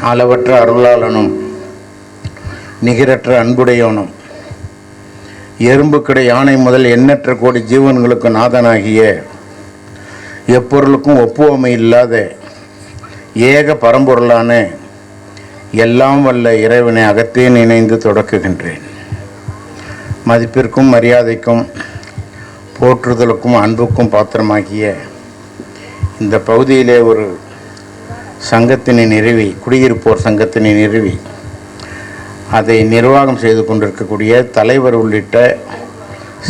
அளவற்ற அருளாளனும் நிகரற்ற அன்புடையவனும் எறும்புக்கிடை யானை முதல் எண்ணற்ற கோடி ஜீவன்களுக்கு நாதனாகிய எப்பொருளுக்கும் ஒப்புவமை இல்லாத ஏக பரம்பொருளான எல்லாம் வல்ல இறைவனை அகத்தே நினைந்து தொடக்குகின்றேன். மதிப்பிற்கும் மரியாதைக்கும் போற்றுதலுக்கும் அன்புக்கும் பாத்திரமாகிய இந்த பகுதியிலே ஒரு சங்கத்தினை நிறுவி குடியிருப்போர் சங்கத்தினை நிறுவி அதை நிர்வாகம் செய்து கொண்டிருக்கக்கூடிய தலைவர் உள்ளிட்ட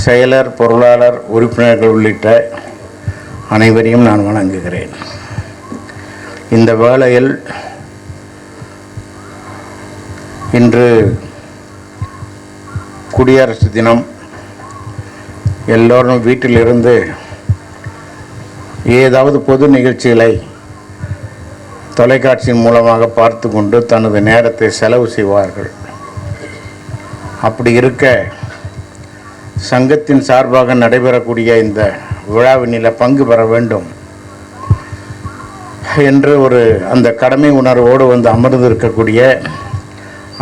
செயலர் பொருளாளர் உறுப்பினர்கள் உள்ளிட்ட அனைவரையும் நான் வணங்குகிறேன். இந்த வேளையில் இன்று குடியரசு தினம். எல்லோரும் வீட்டிலிருந்து ஏதாவது பொது நிகழ்ச்சிகளை தொலைக்காட்சி மூலமாக பார்த்து கொண்டு தனது நேரத்தை செலவு செய்வார்கள். அப்படி இருக்க சங்கத்தின் சார்பாக நடைபெறக்கூடிய இந்த விழாவினில பங்கு பெற வேண்டும் என்று ஒரு அந்த கடமை உணர்வோடு வந்து அமர்ந்து இருக்கக்கூடிய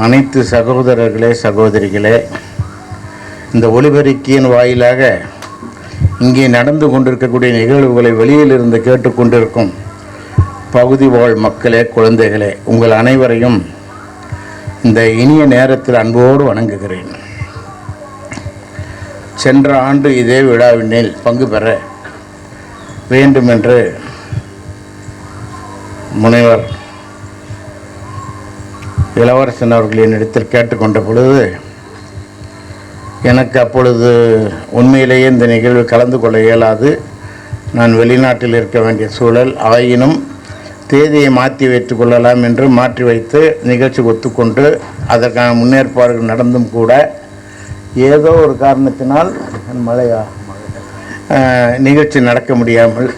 அனைத்து சகோதரர்களே சகோதரிகளே இந்த ஒலிபெருக்கியின் வாயிலாக இங்கே நடந்து கொண்டிருக்கக்கூடிய நிகழ்வுகளை வெளியிலிருந்து கேட்டுக்கொண்டிருக்கும் பகுதி வாழ் மக்களே குழந்தைகளே உங்கள் அனைவரையும் இந்த இனிய நேரத்தில் அன்போடு வணங்குகிறேன். சென்ற ஆண்டு இதே விழாவினில் பங்கு பெற வேண்டுமென்று முனைவர் இளவரசன் அவர்கள் என்னிடத்தில் கேட்டுக்கொண்ட பொழுது எனக்கு அப்பொழுது உண்மையிலேயே இந்த நிகழ்வு கலந்து கொள்ள இயலாது. நான் வெளிநாட்டில் இருக்க வேண்டிய சூழல் ஆயினும் தேதியை மாற்றி வைத்து கொள்ளலாம் என்று மாற்றி வைத்து நிகழ்ச்சி ஒத்துக்கொண்டு அதற்கான முன்னேற்பாடுகள் நடந்தும் கூட ஏதோ ஒரு காரணத்தினால் மழையா நிகழ்ச்சி நடக்க முடியாமல்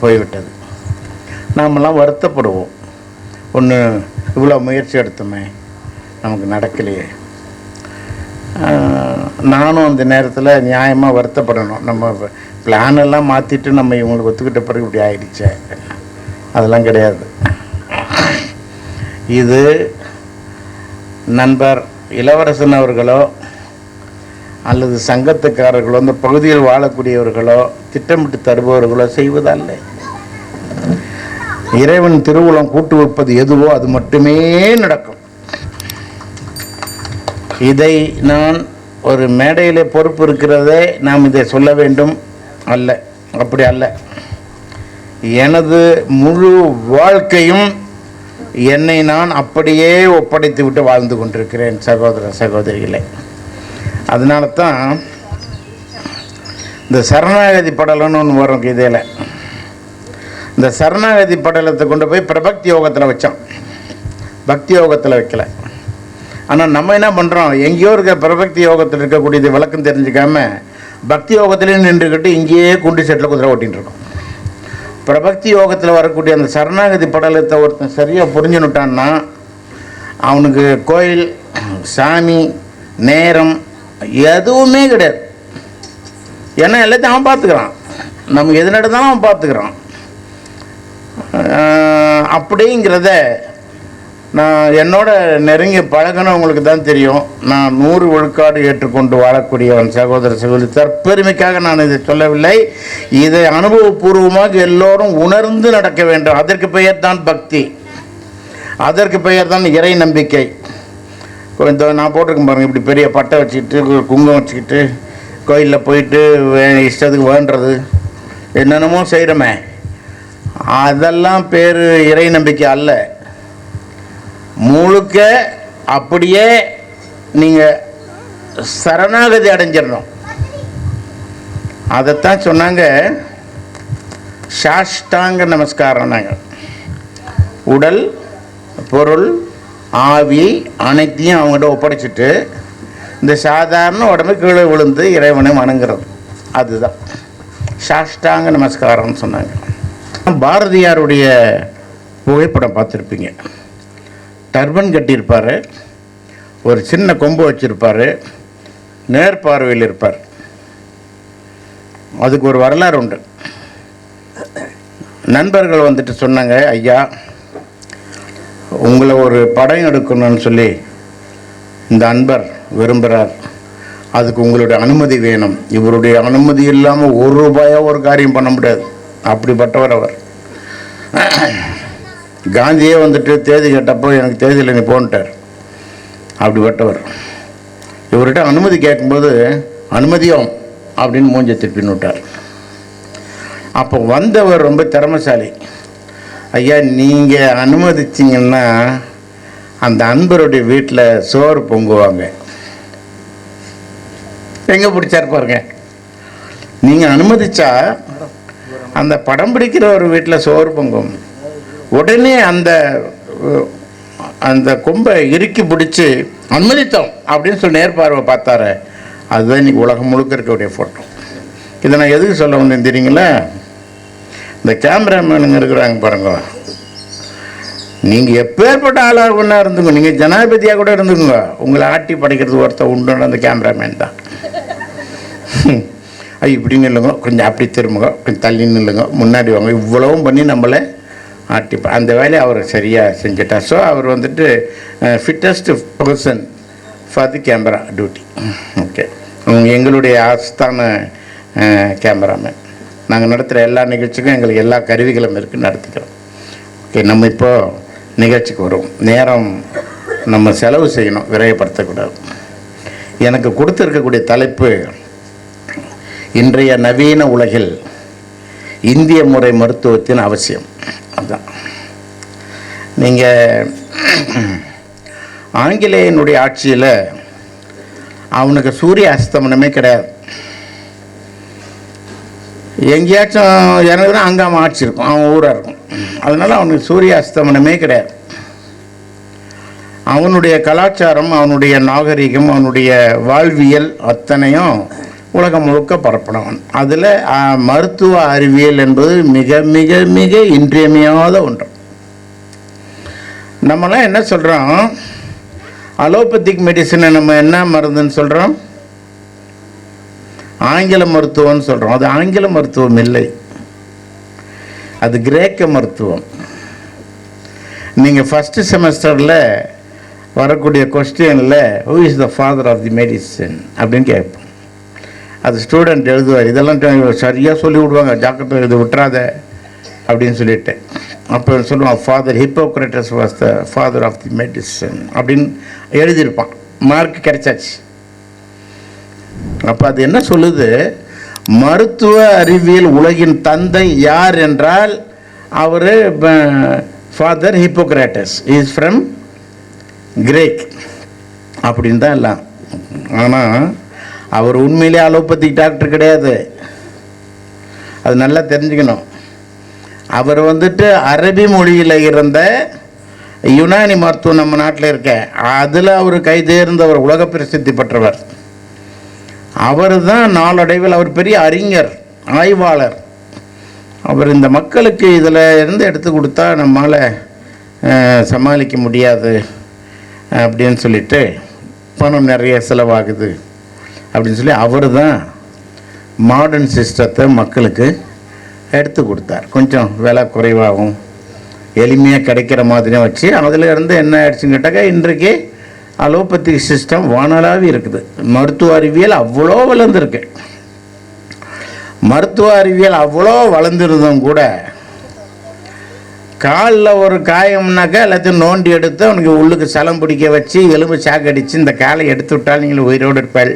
போய்விட்டது. நாமெல்லாம் வருத்தப்படுவோம். ஒன்று இவ்வளோ முயற்சி எடுத்தோமே நமக்கு நடக்கலையே. நானும் அந்த நேரத்தில் நியாயமாக வருத்தப்படணும். நம்ம பிளான் எல்லாம் மாற்றிட்டு நம்ம இவங்களுக்கு ஒத்துக்கிட்ட பிறகு இப்படி ஆயிடுச்சே. அதெல்லாம் கிடையாது. இது நண்பர் இளவரசன் அவர்களோ அல்லது சங்கத்துக்காரர்களோ இந்த பகுதியில் வாழக்கூடியவர்களோ திட்டமிட்டு தருபவர்களோ செய்வதல்ல. இறைவன் திருவுளம் கூட்டு வைப்பது எதுவோ அது மட்டுமே நடக்கும். இதை நான் ஒரு மேடையிலே பொறுப்பு இருக்கிறதே நாம் இதை சொல்ல வேண்டும். அல்ல. அப்படி அல்ல. எனது முழு வாழ்க்கையும் என்னை நான் அப்படியே ஒப்படைத்து விட்டு வாழ்ந்து கொண்டிருக்கிறேன் சகோதர சகோதரிகளே. அதனால தான் இந்த சரணாகதி படலம்னு ஒன்று வரும் இதில் இந்த சரணாகதி படலத்தை கொண்டு போய் பிரபக்தி யோகத்தில் வச்சோம் பக்தி யோகத்தில் வைக்கல. ஆனால் நம்ம என்ன பண்ணுறோம் எங்கேயோ இருக்க பிரபக்தி யோகத்தில் இருக்கக்கூடியது விளக்கம் தெரிஞ்சுக்காம பக்தி யோகத்திலே நின்றுக்கிட்டு இங்கேயே குண்டு செட்டில் குதிரை ஓட்டின்னு இருக்கோம். பிரபக்தி யோகத்தில் வரக்கூடிய அந்த சரணாகதி படலத்தை ஒருத்தன் சரியாக புரிஞ்சுனுட்டான்னா அவனுக்கு கோயில் சாமி நேரம் எதுவுமே கிடையாது. ஏன்னா எல்லாத்தையும் அவன் பார்த்துக்கிறான். நம்ம எது நடந்தாலும் அவன் பார்த்துக்கிறான். அப்படிங்கிறத நான் என்னோட நெருங்கி பழகினவங்களுக்கு தான் தெரியும். நான் நூறு விழுக்காடு ஏற்றுக்கொண்டு வாழக்கூடியவன் சகோதர சகோதரி. தற்பெருமைக்காக நான் இதை சொல்லவில்லை. இதை அனுபவபூர்வமாக எல்லோரும் உணர்ந்து நடக்க வேண்டும். அதற்கு பெயர் தான் பக்தி. அதற்கு பெயர் தான் இறை நம்பிக்கை. இந்த நான் போட்டிருக்கேன் பாருங்கள் இப்படி பெரிய பட்டை வச்சுக்கிட்டு குங்குமம் வச்சுக்கிட்டு கோயிலில் போயிட்டு வே- இஷ்டத்துக்கு வேண்டுறது. என்னென்னமோ செய்கிறோமே அதெல்லாம் பேர் இறை நம்பிக்கை அல்ல. முழுக்க அப்படியே நீங்கள் சரணாகதி அடைஞ்சிடணும். அதைத்தான் சொன்னாங்க சாஷ்டாங்க நமஸ்காரம்னாங்க உடல் பொருள் ஆவி அனைத்தையும் அவங்ககிட்ட ஒப்படைச்சிட்டு இந்த சாதாரண உடம்பு கீழே விழுந்து இறைவனை வணங்குறது. அதுதான். சாஷ்டாங்க நமஸ்காரம்னு சொன்னாங்க. பாரதியாருடைய புகைப்படம் பார்த்துருப்பீங்க. டர்பன் கட்டியிருப்பார். ஒரு சின்ன கொம்பு வச்சுருப்பார். நேர்பார்வையில் இருப்பார். அதுக்கு ஒரு வரலாறு உண்டு. நண்பர்கள் வந்துட்டு சொன்னாங்க ஐயா உங்களை ஒரு படம் எடுக்கணும்னு சொல்லி இந்த அன்பர் விரும்புகிறார் அதுக்கு உங்களுடைய அனுமதி வேணும். இவருடைய அனுமதி இல்லாமல் ஒரு ரூபாயோ ஒரு காரியம் பண்ண முடியாது. அப்படிப்பட்டவர் அவர். காந்தியே வந்துட்டு தேதி கேட்டப்போ எனக்கு தேதியில் நீ போன்ட்டார். அப்படிப்பட்டவர். இவர்கிட்ட அனுமதி கேட்கும்போது அனுமதியும் அப்படின்னு மூஞ்ச திருப்பி விட்டார் அப்போ வந்தவர் ரொம்ப திறமசாலி. ஐயா நீங்கள் அனுமதிச்சிங்கன்னா அந்த அன்பருடைய வீட்டில் சோறு பொங்குவாங்க. எங்கே பிடிச்சாரு பாருங்க. நீங்கள் அனுமதிச்சா அந்த படம் பிடிக்கிற ஒரு வீட்டில் சோறு பொங்கும். உடனே அந்த அந்த கொம்பை இறுக்கி பிடிச்சி அனுமதித்தோம் அப்படின்னு சொல்லி நேர்பார்வை பார்த்தாரு. அதுதான் இன்னைக்கு உலகம் முழுக்க இருக்கக்கூடிய ஃபோட்டோ இதை நான் எதுக்கு சொல்ல வந்தேன் தெரியுங்களா? இந்த கேமராமேனுங்க இருக்கிறாங்க பாருங்க. நீங்கள் எப்பேற்பட்ட ஆளாக ஒன்றா இருந்துங்க. நீங்கள் ஜனாதிபதியாக கூட இருந்துக்குங்க உங்களை ஆட்டி படைக்கிறது ஒருத்தர் உண்டு அந்த கேமராமேன் தான். அது இப்படி நில்லுங்க. கொஞ்சம் அப்படி திரும்புங்க. கொஞ்சம் தள்ளி நில்லுங்க. முன்னாடி வாங்க. இவ்வளவும் பண்ணி நம்மளை ஆட்டி அந்த வேலையை அவர் சரியாக செஞ்சிட்டார் ஸோ அவர் வந்துட்டு fittest person for the camera duty okay அவங்க எங்களுடைய ஆஸ்தான கேமராமேன் நாங்கள் நடத்துகிற எல்லா நிகழ்ச்சிக்கும் எங்களுக்கு எல்லா கருவிகளும் இருக்குது நடத்துக்கிறோம். ஓகே நம்ம இப்போ நிகழ்ச்சிக்கு வரும் நேரம் நம்ம செலவு செய்யணும் விரயப்படுத்தக்கூடாது எனக்கு கொடுத்துருக்கக்கூடிய தலைப்பு இன்றைய நவீன உலகில் இந்திய முறை மருத்துவத்தின் அவசியம். அதுதான் நீங்கள் ஆங்கிலேயனுடைய ஆட்சியில் அவனுக்கு சூரிய அஸ்தமனமே கிடையாது. எங்கேயாச்சும் இறங்குனா அங்கே அவன் ஆட்சி இருக்கும். அவன் ஊராக இருக்கும். அதனால் அவனுக்கு சூரிய அஸ்தமனமே கிடையாது. அவனுடைய கலாச்சாரம் அவனுடைய நாகரிகம் அவனுடைய வாழ்வியல் அத்தனையும் உலகம் முழுக்க பரப்பினவன். அதில் மருத்துவ அறிவியல் என்பது மிக மிக மிக இன்றியமையாத ஒன்று. நம்மலாம் என்ன சொல்கிறோம் அலோபதிக் மெடிசனை நம்ம என்ன மருந்துன்னு சொல்கிறோம் ஆங்கில மருத்துவம்னு சொல்கிறோம் அது ஆங்கில மருத்துவம் இல்லை. அது கிரேக்க மருத்துவம். நீங்கள் ஃபஸ்ட்டு செமஸ்டரில் வரக்கூடிய கொஸ்டினில் who is the father of the medicine அப்படின்னு கேட்போம். அது ஸ்டூடெண்ட் எழுதுவார். இதெல்லாம் சரியாக சொல்லி விடுவாங்க. ஜாக்கிரதை இது விட்டுறாத அப்படின்னு சொல்லிட்டு. அப்போ சொல்லுவான் father Hippocrates was the father of the medicine அப்படின்னு எழுதியிருப்பான். மார்க் கிடைச்சாச்சு. அப்போ அது என்ன சொல்லுது? மருத்துவ அறிவியல் உலகின் தந்தை யார் என்றால் அவர் father Hippocrates is from Greek அப்படின்னு தான் எல்லாம். ஆனால் அவர் உண்மையிலே அலோபதிக் டாக்டர் கிடையாது. அது நல்லா தெரிஞ்சுக்கணும். அவர் வந்துட்டு அரபி மொழியில் இருந்த யுனானி மருத்துவம் நம்ம நாட்டில் இருக்க அதில் அவர் கைதேர்ந்தவர் உலக பிரசித்தி பெற்றவர். அவர் தான் நாளடைவில் அவர் பெரிய அறிஞர் ஆய்வாளர். அவர் இந்த மக்களுக்கு இதில் இருந்து எடுத்து கொடுத்தா நம்மால் சமாளிக்க முடியாது அப்படின்னு சொல்லிட்டு பணம் நிறைய செலவாகுது. அப்படின்னு சொல்லி அவர் தான் மாடர்ன் சிஸ்டத்தை மக்களுக்கு எடுத்து கொடுத்தார். கொஞ்சம் விலை குறைவாகவும் எளிமையாக கிடைக்கிற மாதிரியும் வச்சு அதில் இருந்து என்ன ஆயிடுச்சுன்னு கேட்டாக்கா இன்றைக்கு அலோபத்திக் சிஸ்டம் வானலாவி இருக்குது. மருத்துவ அறிவியல் அவ்வளோ வளர்ந்துருக்கு. மருத்துவ அறிவியல் அவ்வளோ வளர்ந்துருந்தும் கூட காலில் ஒரு காயம்னாக்கா எல்லாத்தையும் நோண்டி எடுத்து அவனுக்கு உள்ளுக்கு சலம் பிடிக்க வச்சு எலும்பு சாக்கடிச்சு இந்த காலை எடுத்து விட்டால் நீங்கள் உயிரோடு இருப்பாள்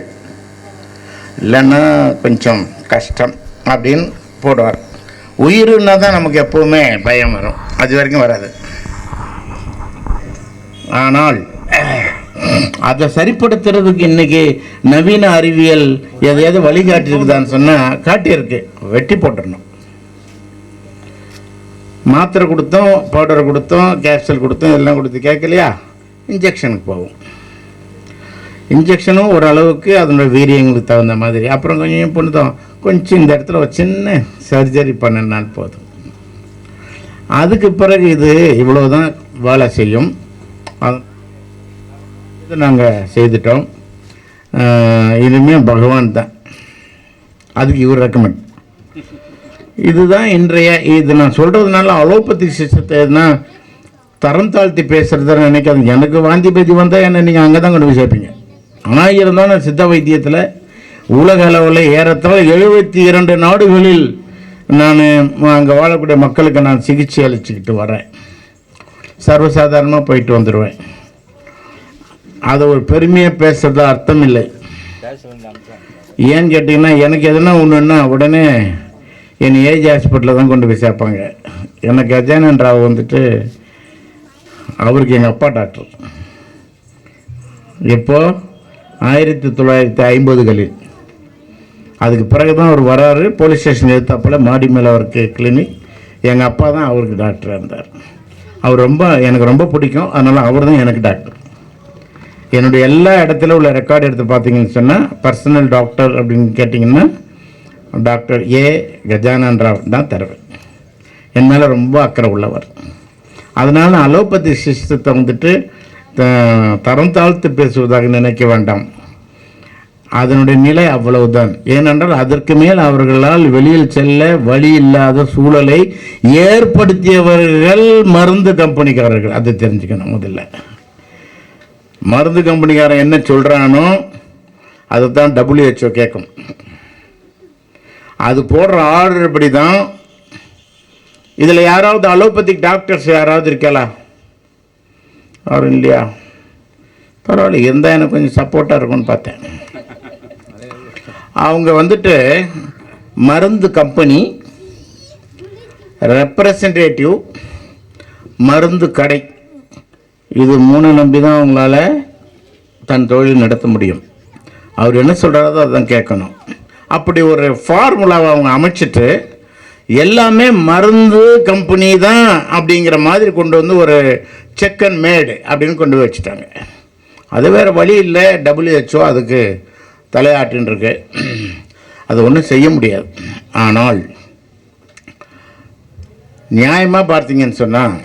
இல்லைன்னா கொஞ்சம் கஷ்டம் அப்படின்னு போடுவார். உயிருன்னா தான் நமக்கு எப்போவுமே பயம் வரும். அது வரைக்கும் வராது. ஆனால் அதை சரிப்படுத்துறதுக்கு இன்னைக்கு நவீன அறிவியல் எதையாவது வழிகாட்டிருக்குதான்னு சொன்னால் காட்டியிருக்கு. வெட்டி போட்டுடணும். மாத்திரை கொடுத்தோம் பவுடர் கொடுத்தோம் கேப்சூல் கொடுத்தோம் எல்லாம் கொடுத்து கேட்கலையா? இன்ஜெக்ஷனுக்கு போகும். இன்ஜெக்ஷனும் ஓரளவுக்கு அதனோட வீரியங்களுக்கு தகுந்த மாதிரி. அப்புறம் கொஞ்சம் பண்ணுதோம் கொஞ்சம் இந்த இடத்துல ஒரு சின்ன சர்ஜரி பண்ணினால் போதும். அதுக்கு பிறகு இது இவ்வளோ தான் வேலை செய்யும். அது- இது நாங்கள் செய்துட்டோம். ஆஹ் இனிமே பகவான் தான். அதுக்கு இவர் ரெக்கமெண்ட் இதுதான் இன்றைய இது. நான் சொல்கிறதுனால அலோபதி சிஸ்டத்தை எதுனா தரம் தாழ்த்தி பேசுகிறத நினைக்காது எனக்கு வாந்தி பேதி வந்தால் என்ன நீங்கள் அங்கே தான் கொண்டு போய் சேர்ப்பீங்க. ஆனால் இருந்தாலும் சித்த வைத்தியத்தில்? உலக அளவில் ஏறத்தாழ எழுபத்தி இரண்டு நாடுகளில் நான் அங்கே வாழக்கூடிய மக்களுக்கு நான் சிகிச்சை அளிச்சுக்கிட்டு வரேன். சர்வசாதாரணமாக போயிட்டு வந்துடுவேன் அதை ஒரு பெருமையாக பேசுறது அர்த்தம் இல்லை ஏன்னு கேட்டிங்கன்னா எனக்கு எதுனா ஒன்றுன்னா உடனே என்னை ஏஜ் ஹாஸ்பிட்டலில் தான் கொண்டு போய் சேர்ப்பாங்க. எனக்கு அஜானன் ராவ் வந்துட்டு அவருக்கு எங்கள் அப்பா டாக்டர். இப்போது ஆயிரத்தி தொள்ளாயிரத்தி ஐம்பதுகளில். அதுக்கு பிறகு தான் அவர் வராரு. போலீஸ் ஸ்டேஷன் எடுத்தாப்பில் மாடி மேலே அவருக்கு கிளினிக் எங்கள் அப்பா தான் அவருக்கு டாக்டராக இருந்தார். அவர் ரொம்ப எனக்கு ரொம்ப பிடிக்கும். அதனால் அவர் தான் எனக்கு டாக்டர் என்னுடைய எல்லா இடத்துல உள்ள ரெக்கார்டு எடுத்து பார்த்தீங்கன்னு சொன்னால் பர்சனல் டாக்டர் அப்படின்னு கேட்டிங்கன்னா டாக்டர் ஏ கஜானன் ராவ் தான் தருவேன். என் மேலே ரொம்ப அக்கறை உள்ளவர். அதனால் அலோபதி சிஸ்டத்தை வந்துட்டு தரம் தாழ்த்து பேசுவதாக நினைக்க வேண்டாம். அதனுடைய நிலை அவ்வளவுதான். ஏனென்றால் அதற்கு மேல் அவர்களால் வெளியில் செல்ல வழி இல்லாத சூழலை ஏற்படுத்தியவர்கள் மருந்து கம்பெனிக்காரர்கள். அதை தெரிஞ்சுக்கணும் முதல்ல. மருந்து கம்பெனிக்காரன் என்ன சொல்கிறானோ அதை தான் டபிள்யூஹெச்ஓ கேட்கும் அது போடுற ஆர்டர் படி தான் இதில் யாராவது அலோபதிக் டாக்டர்ஸ் யாராவது இருக்கலாம் யாரும் இல்லையா? பரவாயில்ல இருந்தால் எனக்கு கொஞ்சம் சப்போர்ட்டாக இருக்கும்னு பார்த்தேன். அவங்க வந்துட்டு மருந்து கம்பெனி ரெப்ரசன்டேட்டிவ் மருந்து கடை. இது மூணு நம்பி தான் அவங்களால தன் தொழில் நடத்த முடியும். அவர் என்ன சொல்கிறாரோ அதான் கேட்கணும். அப்படி ஒரு ஃபார்முலாவை அவங்க அமைச்சிட்டு எல்லாமே மருந்து கம்பெனி தான் அப்படிங்கிற மாதிரி கொண்டு வந்து ஒரு செக் அண்ட் மேடு அப்படின்னு கொண்டு போய் வச்சுட்டாங்க. அது வேறு வழி இல்லை. டபிள்யூஹெச்ஓ அதுக்கு தலையாட்டின்னு இருக்கு. அது ஒன்றும் செய்ய முடியாது. ஆனால் நியாயமாக பார்த்தீங்கன்னு சொன்னால்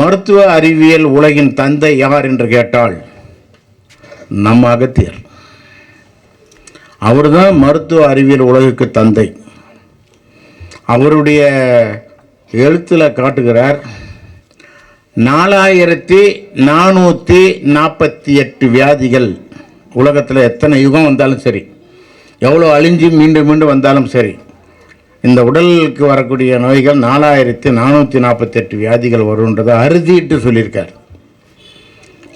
மருத்துவ அறிவியல் உலகின் தந்தை யார் என்று கேட்டால் நம்ம அகத்தியர். அவர் தான் மருத்துவ அறிவியல் உலகுக்கு தந்தை. அவருடைய எழுத்தில் காட்டுகிறார் நாலாயிரத்தி நானூற்றி நாற்பத்தி எட்டு வியாதிகள் உலகத்தில் எத்தனை யுகம் வந்தாலும் சரி எவ்வளோ அழிஞ்சு மீண்டும் மீண்டும் வந்தாலும் சரி இந்த உடலுக்கு வரக்கூடிய நோய்கள் நாலாயிரத்தி நானூற்றி நாற்பத்தெட்டு வியாதிகள் வருன்றதை அறுதிட்டு சொல்லியிருக்கார்.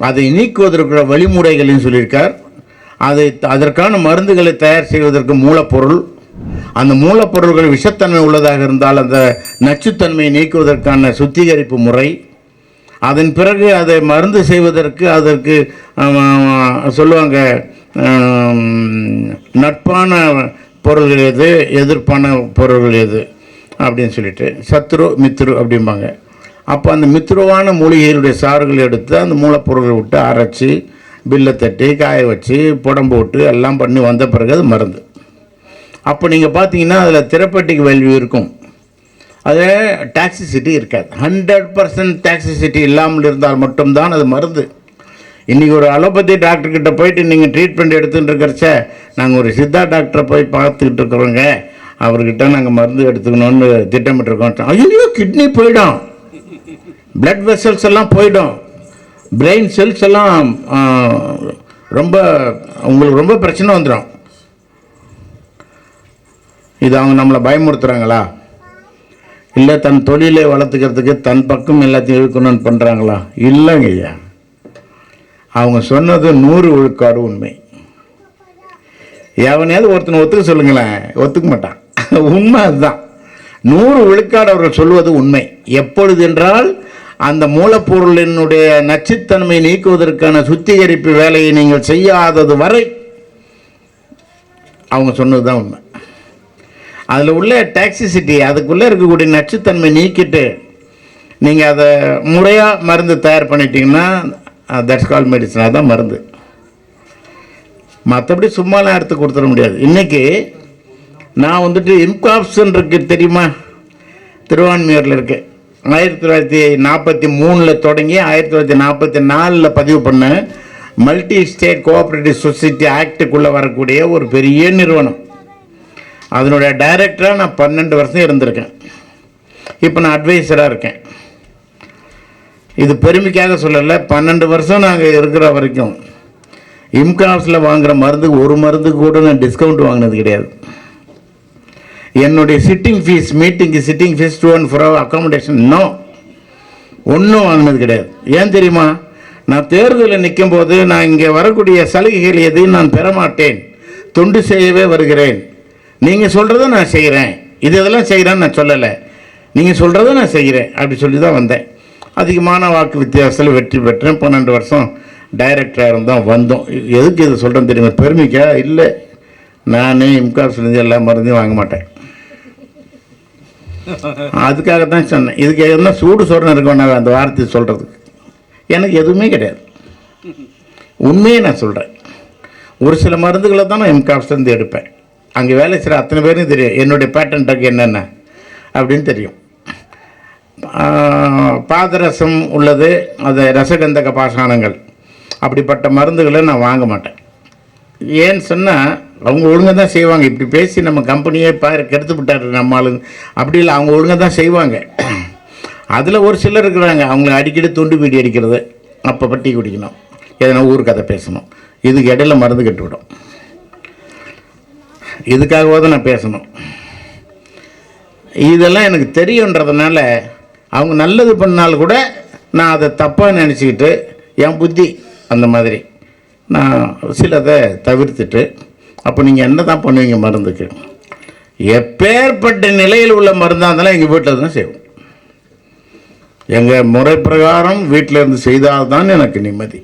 அதை நீக்குவதற்குள்ள வழிமுறைகளையும் சொல்லியிருக்கார். அதை அதற்கான மருந்துகளை தயார் செய்வதற்கு மூலப்பொருள். அந்த மூலப்பொருள்கள் விஷத்தன்மை உள்ளதாக இருந்தால் அந்த நச்சுத்தன்மையை நீக்குவதற்கான சுத்திகரிப்பு முறை. அதன் பிறகு அதை மருந்து செய்வதற்கு அதற்கு சொல்லுவாங்க நட்பான பொருள்கள் எது எதிர்ப்பான பொருள்கள் எது அப்படின்னு சொல்லிட்டு சத்ரு மித்ரு அப்படிம்பாங்க. அப்போ அந்த மித்ருவான மூலிகைகளுடைய சாறுகள் எடுத்து அந்த மூலப்பொருள்களை விட்டு அரைச்சி பில்லை தட்டி காய வச்சு புடம்பு போட்டு எல்லாம் பண்ணி வந்த பிறகு அது மருந்து. அப்போ நீங்கள் பார்த்தீங்கன்னா அதில் திரப்பட்டிக் வேல்யூ இருக்கும். அது டாக்ஸிசிட்டி இருக்காது. ஹண்ட்ரட் பர்சன்ட் டாக்ஸிசிட்டி இல்லாமல் இருந்தால் மட்டும்தான் அது மருந்து. இன்றைக்கி ஒரு அலோபதி டாக்டர்கிட்ட போயிட்டு நீங்கள் ட்ரீட்மெண்ட் எடுத்துகிட்டு இருக்கிறச்ச நாங்கள் ஒரு சித்தா டாக்டரை போய் பார்த்துக்கிட்டு இருக்கிறோங்க அவர்கிட்ட நாங்கள் மருந்து எடுத்துக்கணும்னு திட்டமிட்டிருக்கோம் ஐயோ கிட்னி போயிடும். பிளட் வெசல்ஸ் எல்லாம் போயிடும். பிரெயின் செல்ஸ் எல்லாம் ரொம்ப உங்களுக்கு ரொம்ப பிரச்சனை வந்துடும் இது அவங்க நம்மளை பயமுறுத்துகிறாங்களா இல்லை தன் தொழிலை வளர்த்துக்கிறதுக்கு தன் பக்கம் எல்லாத்தையும் இழுக்கணும்னு பண்ணுறாங்களா இல்லைங்க ஐயா. அவங்க சொன்னது நூறு விழுக்காடு உண்மை. எவனையாவது ஒருத்தனை ஒத்துக்க சொல்லுங்களேன். ஒத்துக்க மாட்டான். உண்மை அதுதான். நூறு விழுக்காடு அவர்கள் சொல்வது உண்மை. எப்பொழுது என்றால் அந்த மூலப்பொருளினுடைய நச்சுத்தன்மை நீக்குவதற்கான சுத்திகரிப்பு வேலையை நீங்கள் செய்யாதது வரை அவங்க சொன்னது தான் உண்மை. அதில் உள்ள டாக்ஸிசிட்டி அதுக்குள்ளே இருக்கக்கூடிய நச்சுத்தன்மை நீக்கிட்டு நீங்கள் அதை முறையாக மருந்து தயார் பண்ணிட்டீங்கன்னா தட்ஸ் கால் மெடிசனாக தான் மருந்து. மற்றபடி சும்மாலாம் எடுத்து கொடுத்துட முடியாது. இன்றைக்கி நான் வந்துட்டு இன்காப்சன் இருக்கு தெரியுமா? திருவான்மியூரில் இருக்கேன் ஆயிரத்தி தொள்ளாயிரத்தி நாற்பத்தி மூணில் தொடங்கி ஆயிரத்தி தொள்ளாயிரத்தி நாற்பத்தி நாலில் பதிவு பண்ண மல்டி ஸ்டேட் கோஆப்ரேட்டிவ் சொசைட்டி ஆக்டுக்குள்ளே வரக்கூடிய ஒரு பெரிய நிறுவனம். அதனுடைய டைரக்டராக நான் பன்னெண்டு வருஷம் இருந்திருக்கேன். இப்போ நான் அட்வைசராக இருக்கேன். இது பெருமைக்காக சொல்லலை பன்னெண்டு வருஷம் நாங்கள் இருக்கிற வரைக்கும். இம்காஸில் வாங்குகிற மருந்து ஒரு மருந்து கூட நான் டிஸ்கவுண்ட் வாங்கினது கிடையாது. என்னுடைய sitting fees meeting sitting fees to and fro accommodation no ஒன்றும் வாங்கினது கிடையாது. ஏன் தெரியுமா? நான் தேர்தலில் நிற்கும் போது நான் இங்கே வரக்கூடிய சலுகைகள் எதையும் நான் பெற மாட்டேன் தொண்டு செய்யவே வருகிறேன். நீங்கள் சொல்கிறத நான் செய்கிறேன் இது இதெல்லாம் செய்கிறேன்னு நான் சொல்லலை. நீங்கள் சொல்கிறத நான் செய்கிறேன் அப்படி சொல்லி தான் வந்தேன். அதிகமான வாக்கு வித்தியாசத்தில் வெற்றி பெற்றேன். பன்னெண்டு வருஷம் டைரக்டராக இருந்தோம் வந்தோம். எதுக்கு இது சொல்கிறேன்னு தெரியுமா? பெருமைக்கா? இல்லை. நானே இம்காஸ்லேருந்து எல்லா மருந்தையும் வாங்க மாட்டேன். அதுக்காக தான் சொன்னேன். இதுக்கு என்ன சூடு சொரணம் இருக்கணும் நான் அந்த வார்த்தையை சொல்கிறதுக்கு எனக்கு எதுவுமே கிடையாது. உண்மையை நான் சொல்கிறேன் ஒரு சில மருந்துகளை தான் நான் எம்காப்ஸ்லேருந்து எடுப்பேன். அங்கே வேலை செய்கிற அத்தனை பேரும் தெரியும். என்னுடைய பேட்டன் டக் என்னென்ன அப்படின்னு தெரியும். பாதரசம் உள்ளது. அது ரசகந்தக பாஷாணங்கள். அப்படிப்பட்ட மருந்துகளை நான் வாங்க மாட்டேன். ஏன்னு சொன்னால் அவங்க ஒழுங்காக தான் செய்வாங்க. இப்படி பேசி நம்ம கம்பெனியே பாரு கெடுத்து விட்டாரு நம்ம ஆளுங்க அப்படி இல்லை அவங்க ஒழுங்காக தான் செய்வாங்க. அதில் ஒரு சிலர் இருக்கிறாங்க. அவங்கள அடிக்கடி துண்டு பீடி அடிக்கிறது. அப்போ பட்டி குடிக்கணும். எதனா ஊர் கதை பேசணும். இதுக்கு இடையில மருந்து கட்டுவிடும் இதுக்காகவாவது நான் பேசணும். இதெல்லாம் எனக்கு தெரியுன்றதுனால அவங்க நல்லது பண்ணாலும் கூட நான் அதை தப்பாக நினச்சிக்கிட்டு என் புத்தி அந்த மாதிரி. நான் சிலதை தவிர்த்துட்டு அப்போ நீங்கள் என்ன தான் பண்ணுவீங்க மருந்துக்கு? எப்பேற்பட்ட நிலையில் உள்ள மருந்தாக இருந்தாலும் எங்கள் வீட்டில் தான் செய்வோம். எங்கள் முறை பிரகாரம் வீட்டில் இருந்து செய்தால்தான் எனக்கு நிம்மதி.